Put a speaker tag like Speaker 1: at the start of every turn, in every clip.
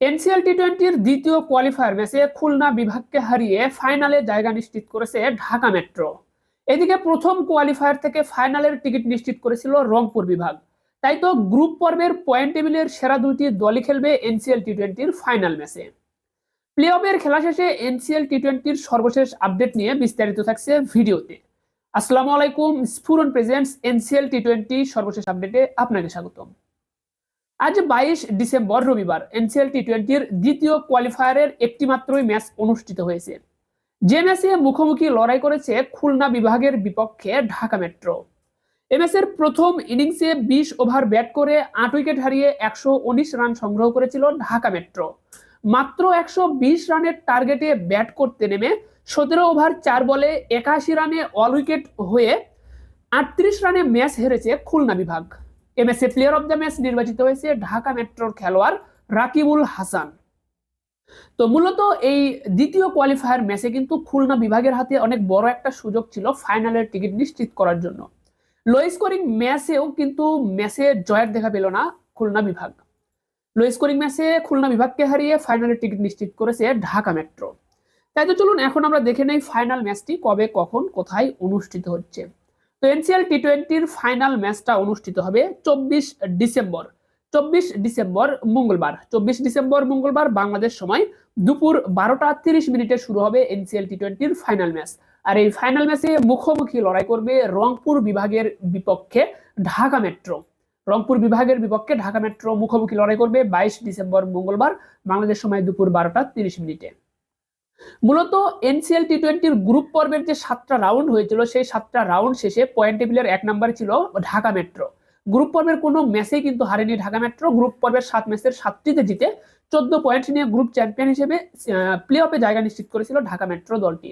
Speaker 1: NCL টি টোয়েন্টির দ্বিতীয় qualifier ম্যাচে খুলনা বিভাগকে হারিয়ে ফাইনালে জায়গা নিশ্চিত করেছে ঢাকা মেট্রো এদিকে প্রথম কোয়ালিফায়ার থেকে ফাইনালের টিকিট নিশ্চিত করেছিল রংপুর বিভাগ। তাই তো গ্রুপ পর্বের পয়েন্ট টেবিলের সেরা দুইটি দলই খেলবে এনসিএল টি টোয়েন্টির ফাইনাল ম্যাচে প্লে অফের খেলা শেষে এনসিএল টি টোয়েন্টির সর্বশেষ আপডেট নিয়ে বিস্তারিত থাকছে ভিডিওতে। আসসালামু আলাইকুম, Sphuran presents NCL T twenty সর্বশেষ আপডেটে আপনাকে স্বাগতম। আজ বাইশ ডিসেম্বর রবিবার এনসিএল টি টোয়েন্টির দ্বিতীয় কোয়ালিফায়ারের একটি মাত্রই ম্যাচ অনুষ্ঠিত হয়েছে। যে ম্যাচে মুখোমুখি লড়াই করেছে খুলনা বিভাগের বিপক্ষে ঢাকা মেট্রো। এ ম্যাচের প্রথম ইনিংসে বিশ ওভার ব্যাট করে আট উইকেট হারিয়ে একশো উনিশ রান সংগ্রহ করেছিল ঢাকা মেট্রো। মাত্র একশো বিশ রানের টার্গেটে ব্যাট করতে নেমে সতেরো ওভার চার বলে একাশি রানে অল উইকেট হয়ে আটত্রিশ রানে ম্যাচ হেরেছে খুলনা বিভাগ। এ ম্যাচে প্লেয়ার অব দ্য ম্যাচ নির্বাচিত হয়েছে ঢাকা মেট্রোর খেলোয়াড় রাকিবুল হাসান। তো মূলত এই দ্বিতীয় কোয়ালিফায়ার ম্যাচে কিন্তু খুলনা বিভাগের হাতে অনেক বড় একটা সুযোগ ছিল ফাইনালের টিকিট নিশ্চিত করার জন্য। লো ম্যাচেও কিন্তু ম্যাচে জয়ের দেখা পেল না খুলনা বিভাগ। লো ম্যাচে খুলনা বিভাগকে হারিয়ে ফাইনালের টিকিট নিশ্চিত করেছে ঢাকা মেট্রো। তাই তো চলুন, এখন আমরা দেখে নেই ফাইনাল ম্যাচটি কবে, কখন, কোথায় অনুষ্ঠিত হচ্ছে। তো এনসিএল টি টোয়েন্টির ফাইনাল ম্যাচটা অনুষ্ঠিত হবে চব্বিশ ডিসেম্বর। চব্বিশ ডিসেম্বর মঙ্গলবার। চব্বিশ ডিসেম্বর মঙ্গলবার বাংলাদেশ সময় দুপুর বারোটা তিরিশ মিনিটে শুরু হবে এনসিএল টি টোয়েন্টির ফাইনাল ম্যাচ। আর এই ফাইনাল ম্যাচে মুখোমুখি লড়াই করবে রংপুর বিভাগের বিপক্ষে ঢাকা মেট্রো। রংপুর বিভাগের বিপক্ষে ঢাকা মেট্রো মুখোমুখি লড়াই করবে বাইশ ডিসেম্বর মঙ্গলবার বাংলাদেশ সময় দুপুর বারোটা তিরিশ মিনিটে। মূলত এনসিএল টি টোয়েন্টির গ্রুপ পর্বের যে সাতটা রাউন্ড হয়েছিল, সেই সাতটা রাউন্ড শেষে পয়েন্ট টেবিলের এক নম্বরে ছিল ঢাকা মেট্রো গ্রুপ পর্বের কোনো ম্যাচেই কিন্তু হারেনি ঢাকা মেট্রো গ্রুপ পর্বের সাত ম্যাচের সাতটিতে জিতে চোদ্দ পয়েন্ট নিয়ে গ্রুপ চ্যাম্পিয়ন হিসেবে প্লে অফে জায়গা নিশ্চিত করেছিল ঢাকা মেট্রো দলটি।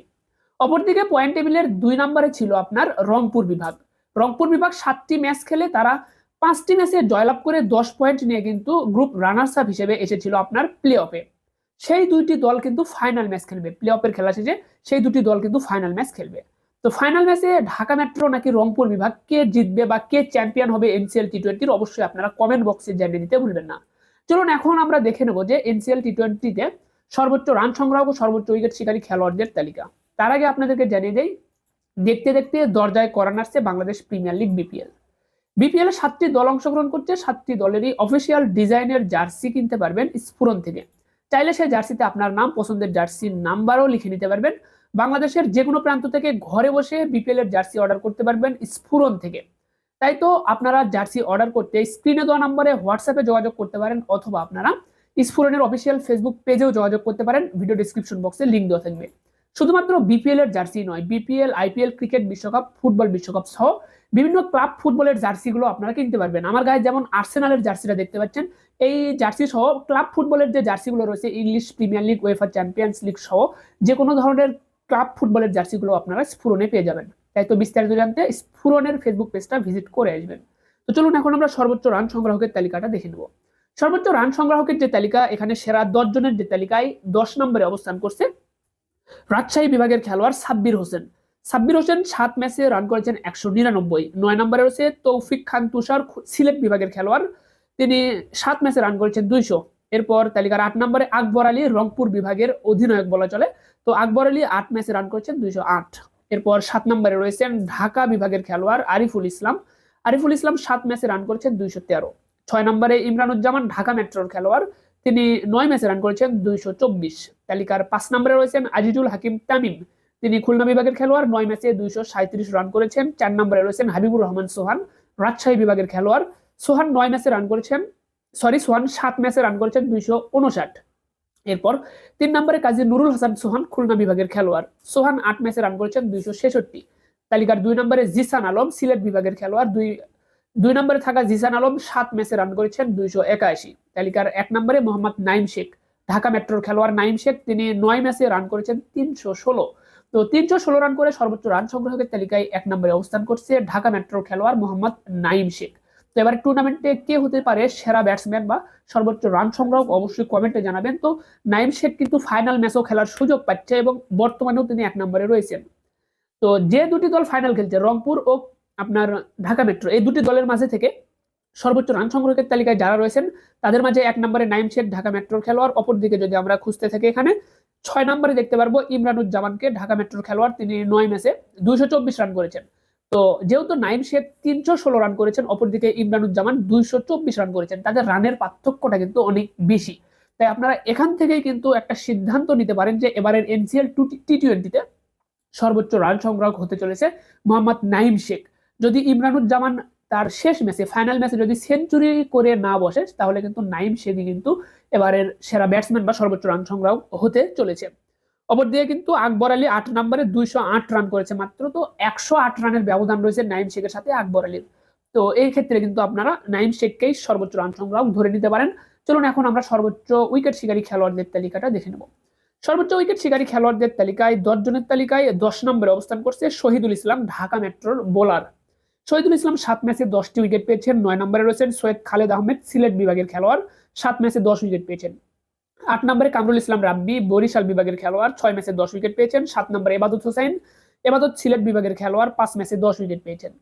Speaker 1: অপরদিকে পয়েন্ট টেবিলের দুই নম্বরে ছিল আপনার রংপুর বিভাগ। রংপুর বিভাগ সাতটি ম্যাচ খেলে তারা পাঁচটি ম্যাচে জয়লাভ করে দশ পয়েন্ট নিয়ে কিন্তু গ্রুপ রানার্স আপ হিসেবে এসেছিল আপনার প্লে অফে সেই দুইটি দল কিন্তু ফাইনাল ম্যাচ খেলবে। প্লে অফের খেলা শেষে সেই দুটি দল কিন্তু ফাইনাল ম্যাচ খেলবে। তো ফাইনাল ম্যাচে ঢাকা মেট্রো নাকি রংপুর বিভাগ কে জিতবে বা কে চ্যাম্পিয়ন হবে এনসিএল টি টোয়েন্টির অবশ্যই আপনারা কমেন্ট বক্সে জানিয়ে দিতে ভুলবেন না। চলুন এখন আমরা দেখে নেব যে এনসিএল টি টোয়েন্টিতে সর্বোচ্চ রান সংগ্রাহক ও সর্বোচ্চ উইকেট শিকারী খেলোয়াড়দের তালিকা। তার আগে আপনাদেরকে জানিয়ে দেই, দেখতে দেখতে দরজায় করান আসছে Bangladesh premier league BPL BPL সাতটি দল অংশগ্রহণ করছে, সাতটি দলেরই অফিসিয়াল ডিজাইনের জার্সি কিনতে পারবেন স্ফুরন থেকে। চাইলে সেই জার্সিতে আপনার নাম, পছন্দের জার্সির নাম্বারও লিখে নিতে পারবেন। বাংলাদেশের যে কোনো প্রান্ত থেকে ঘরে বসে বিপিএল এর জার্সি অর্ডার করতে পারবেন স্ফুরন থেকে। তাই তো আপনারা জার্সি অর্ডার করতে স্ক্রিনে দেওয়া নম্বরে হোয়াটসঅ্যাপে যোগাযোগ করতে পারেন অথবা আপনারা স্ফুরনের অফিসিয়াল ফেসবুক পেজেও যোগাযোগ করতে পারেন। ভিডিও ডিসক্রিপশন বক্সে লিঙ্ক দেওয়া থাকবে। শুধুমাত্র বিপিএল এর জার্সি নয়, বিপিএল, আইপিএল, ক্রিকেট বিশ্বকাপ, ফুটবল বিশ্বকাপ সহ বিভিন্ন ক্লাব ফুটবলের জার্সিগুলো আপনারা কিনতে পারবেন। আমার গায়ে যেমন আর্সেনালের জার্সিটা দেখতে পাচ্ছেন, এই জার্সি সহ ক্লাব ফুটবলের যে জার্সিগুলো রয়েছে English premier league UEFA champions league সহ যে কোনো ধরনের ক্লাব ফুটবলের জার্সিগুলো আপনারা স্ফুরনে পেয়ে যাবেন। তাই তো বিস্তারিত জানতে স্ফুরনের ফেসবুক পেজটা ভিজিট করে আসবেন। তো চলুন এখন আমরা সর্বোচ্চ রান সংগ্রাহকের তালিকাটা দেখে নেব। সর্বোচ্চ রান সংগ্রাহকের যে তালিকা, এখানে সেরা দশ জনের যে তালিকায় দশ নম্বরে অবস্থান করছে রাজশাহী বিভাগের খেলোয়াড় সাব্বির হোসেন। সাব্বির হোসেন সাত ম্যাচে রান করেছেন একশো নিরানব্বই। নয় নম্বরে রয়েছে তৌফিক খান তুষার সিলেট বিভাগের খেলোয়াড়। তিনি সাত ম্যাচে রান করেছেন দুইশো। এরপর তালিকার আট নম্বরে আকবর আলী, রংপুর বিভাগের অধিনায়ক বলা চলে। তো আকবর আলী আট ম্যাচে রান করেছেন দুইশো আট। এরপর সাত নম্বরে রয়েছেন ঢাকা বিভাগের খেলোয়াড় আরিফুল ইসলাম। আরিফুল ইসলাম সাত ম্যাচে রান করেছেন দুইশো তেরো। ছয় নম্বরে ইমরানুজ্জামান ঢাকা মেট্রোর খেলোয়াড়। তিনি নয় ম্যাচে রান করেছেন দুইশো চব্বিশ। তালিকার পাঁচ নম্বরে রয়েছেন আজিজুল হাকিম তামিম। তিনি খুলনা বিভাগের খেলোয়াড়, নয় ম্যাচে দুইশো সাঁত্রিশ রান করেছেন। চার নম্বরে রয়েছেন হাবিবুর রহমান সোহান, রাজশাহী বিভাগের খেলোয়াড়। সোহান নয় ম্যাচে রান করেছেন সরি সোহান সাত ম্যাচে রান করেছেন দুইশো উনষাট। এরপর তিন নম্বরে কাজী নুরুল হাসান সোহান, খুলনা বিভাগের খেলোয়াড়। সোহান আট ম্যাচে রান করেছেন দুইশো ছেষট্টি। তালিকার দুই নম্বরে জিসান আলম, সিলেট বিভাগের খেলোয়াড়। দুই দুই নম্বরে থাকা জিসান আলম সাত ম্যাচে রান করেছেন দুইশো একাশি। তালিকার এক নম্বরে মোহাম্মদ নাইম শেখ, ঢাকা মেট্রোর খেলোয়াড় নাইম শেখ, তিনি নয় ম্যাচে রান করেছেন তিনশো ষোলো। তো তিনশো ষোলো রান করে সর্বোচ্চ রান সংগ্রহকের তালিকায় এক নম্বরে অবস্থান করছে ঢাকা মেট্রোর খেলোয়াড় মোহাম্মদ নাইম শেখ। তো এবার টুর্নামেন্টে কে হতে পারে সেরা ব্যাটসম্যান বা সর্বোচ্চ রান সংগ্রহ অবশ্যই কমেন্টে জানাবেন। তো নাইম শেখ কিন্তু ফাইনাল ম্যাচও খেলার সুযোগ পাচ্ছে এবং বর্তমানেও তিনি এক নম্বরে রয়েছেন। তো যে দুটি দল ফাইনাল খেলছে, রংপুর ও আপনার ঢাকা মেট্রো, এই দুটি দলের মাঝে থেকে সর্বোচ্চ রান সংগ্রহের তালিকায় যারা রয়েছেন, তাদের মাঝে এক নম্বরে নাইম শেখ ঢাকা মেট্রোর খেলোয়াড়। অপর দিকে যদি আমরা খুঁজতে থাকি এখানে ছয় নম্বরে দেখতে পারব ইমরানুজ্জামানকে ঢাকা মেট্রোর খেলোয়াড়। তিনি নয় ম্যাচে দুইশো চব্বিশ রান করেছেন। তো যেহেতু নাইম শেখ তিনশো ষোলো রান করেছেন, অপরদিকে ইমরানুজ্জামান দুইশো চব্বিশ রান করেছেন। তাদের রানের পার্থক্যটা কিন্তু অনেক বেশি। তাই আপনারা এখান থেকেই কিন্তু একটা সিদ্ধান্ত নিতে পারেন যে এবারের এনসিএল টু টি টোয়েন্টিতে সর্বোচ্চ রান সংগ্রাহক হতে চলেছে মোহাম্মদ নাইম শেখ। যদি ইমরানুজ্জামান তার শেষ ম্যাচে ফাইনাল ম্যাচে যদি সেঞ্চুরি করে না বসে, তাহলে কিন্তু নাইম শেখই কিন্তু এবারের সেরা ব্যাটসম্যান বা সর্বোচ্চ রান সংগ্রাহক হতে চলেছে। অপরদিকে কিন্তু আকবর আলী আট নম্বরে দুইশো আট রান করেছে মাত্র, তো একশো আট রানের ব্যবধান রয়েছে নাইম শেখের সাথে আকবর আলীর। তো এই ক্ষেত্রে কিন্তু আপনারা নাইম শেখকেই সর্বোচ্চ রান সংগ্রাহক ধরে নিতে পারেন। চলুন এখন আমরা সর্বোচ্চ উইকেট শিকারী খেলোয়াড়দের তালিকাটা দেখে নেব। সর্বোচ্চ উইকেট শিকারী খেলোয়াড়দের তালিকায় দশ জনের তালিকায় দশ নম্বরে অবস্থান করছে শহীদুল ইসলাম, ঢাকা মেট্রোর বোলার শহীদুল ইসলাম সাত ম্যাচে দশটি উইকেট পেয়েছেন, নয় নম্বরে রয়েছেন সৈয়দ খালেদ আহমেদ, সিলেট বিভাগের খেলোয়াড়, সাত ম্যাচে দশ উইকেট পেয়েছেন। আট নম্বরে কামরুল ইসলাম রাব্বি, বরিশাল বিভাগের খেলোয়াড়, ছয় ম্যাচে দশ উইকেট পেয়েছেন, সাত নম্বরে এবাদত হোসেন, এবাদত সিলেট বিভাগের খেলোয়াড়, পাঁচ ম্যাচে দশ উইকেট পেয়েছেন।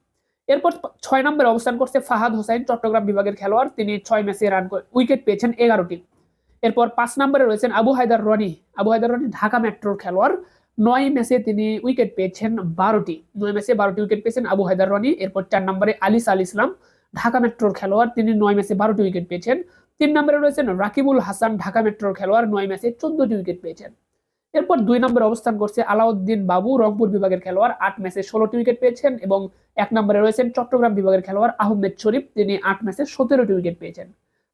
Speaker 1: এরপর ছয় নম্বরে অবস্থান করছে ফাহাদ হোসেন, চট্টগ্রাম বিভাগের খেলোয়াড়, তিনি ছয় ম্যাচে রান উইকেট পেয়েছেন এগারোটি। এরপর পাঁচ নম্বরে রয়েছেন আবু হায়দার রনি, আবু হায়দার রনি ঢাকা মেট্রোর খেলোয়াড় নয় ম্যাচে তিনি উইকেট পেয়েছেন বারোটি। নয় ম্যাচে বারোটি উইকেট পেয়েছেন আবু হায়দার রনি, এরপর চার নম্বরে আলিস আল ইসলাম, ঢাকা মেট্রোর খেলোয়াড়। তিনি নয় ম্যাচে বারোটি উইকেট পেয়েছেন। তিন নম্বরে রয়েছেন রাকিবুল হাসান, ঢাকা মেট্রোর খেলোয়াড়, নয় ম্যাচে চোদ্দটি উইকেট পেয়েছেন। এরপর দুই নম্বরে অবস্থান করছে আলাউদ্দিন বাবু, রংপুর বিভাগের খেলোয়াড়। আট ম্যাচে ষোলোটি উইকেট পেয়েছেন এবং এক নম্বরে রয়েছেন চট্টগ্রাম বিভাগের খেলোয়াড় আহমেদ শরীফ। তিনি আট ম্যাচে সতেরোটি উইকেট পেয়েছেন।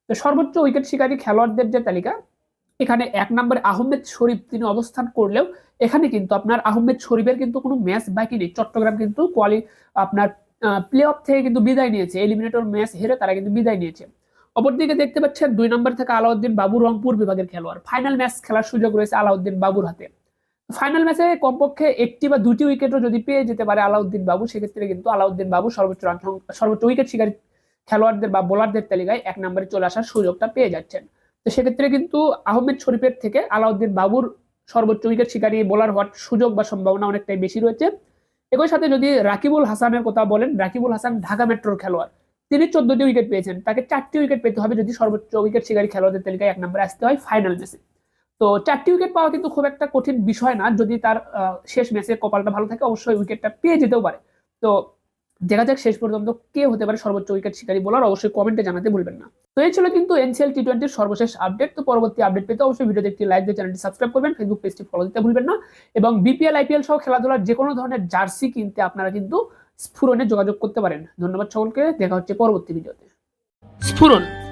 Speaker 1: তো সর্বোচ্চ উইকেট শিকারী খেলোয়াড়দের যে তালিকা এখানে এক নম্বরে আহমেদ শরীফ তিনি অবস্থান করলেও এখানে কিন্তু আপনার আহমেদ শরীফের কিন্তু কোনো ম্যাচ বাকি নেই। চট্টগ্রাম কিন্তু কোয়ালি আপনার প্লে অফ থেকে কিন্তু বিদায় নিয়েছে। এলিমিনেটর ম্যাচ হেরে তারা কিন্তু বিদায় নিয়েছে। অপরদিকে দেখতে পাচ্ছেন দুই নম্বর থেকে আলাউদ্দিন বাবু রংপুর বিভাগের খেলোয়াড়। ফাইনাল ম্যাচ খেলার সুযোগ রয়েছে আলাউদ্দিন বাবুর হাতে। ফাইনাল ম্যাচে কমপক্ষে একটি বা দুটি উইকেটও যদি পেয়ে যেতে পারে আলাউদ্দিন বাবু, সেক্ষেত্রে কিন্তু আলাউদ্দিন বাবু সর্বোচ্চ রান সর্বোচ্চ উইকেট শিকারী খেলোয়াড়দের বা বোলারদের তালিকায় এক নম্বরে চলে আসার সুযোগটা পেয়ে যাচ্ছেন। তো সেক্ষেত্রে কিন্তু আহমেদ শরীফের থেকে আলাউদ্দিন বাবুর সর্বোচ্চ উইকেট শিকারী, বোলার হওয়ার সুযোগ বা সম্ভাবনা অনেকটাই বেশি রয়েছে। একই সাথে যদি রাকিবুল হাসানের কথা বলেন, রাকিবুল হাসান ঢাকা মেট্রোর খেলোয়াড়। তিনি চোদ্দটি উইকেট পেয়েছেন, তাকে চারটি উইকেট পেতে হবে যদি সর্বোচ্চ উইকেট শিকারী খেলোয়াড়দের তালিকায় এক নম্বরে আসতে হয় ফাইনাল ম্যাচে। তো চারটি উইকেট পাওয়া কিন্তু খুব একটা কঠিন বিষয় না, যদি তার শেষ ম্যাচে কপালটা ভালো থাকে, অবশ্যই উইকেটটা পেয়ে যেতেও পারে। তো দেখা যাক শেষ পর্যন্ত কে হতে পারে সর্বোচ্চ উইকেট শিকারী বলার অবশ্যই কমেন্টে জানাতে ভুলবেন না। তো এই ছিল কিন্তু এনসিএল টি টোয়েন্টির সর্বশেষ আপডেট তো পরবর্তী আপডেট পেতে অবশ্যই ভিডিওতে একটি লাইক দিয়ে চ্যানেলটি সাবস্ক্রাইব করবেন ফেসবুক পেজটি ফলো দিতে ভুলবেন না। এবং বিপিএল আইপিএল সহ খেলাধুলার যে কোনো ধরনের জার্সি কিনতে আপনারা কিন্তু স্ফুরণে যোগাযোগ করতে পারেন। ধন্যবাদ সকলকে, দেখা হচ্ছে পরবর্তী ভিডিওতে
Speaker 2: স্ফুরন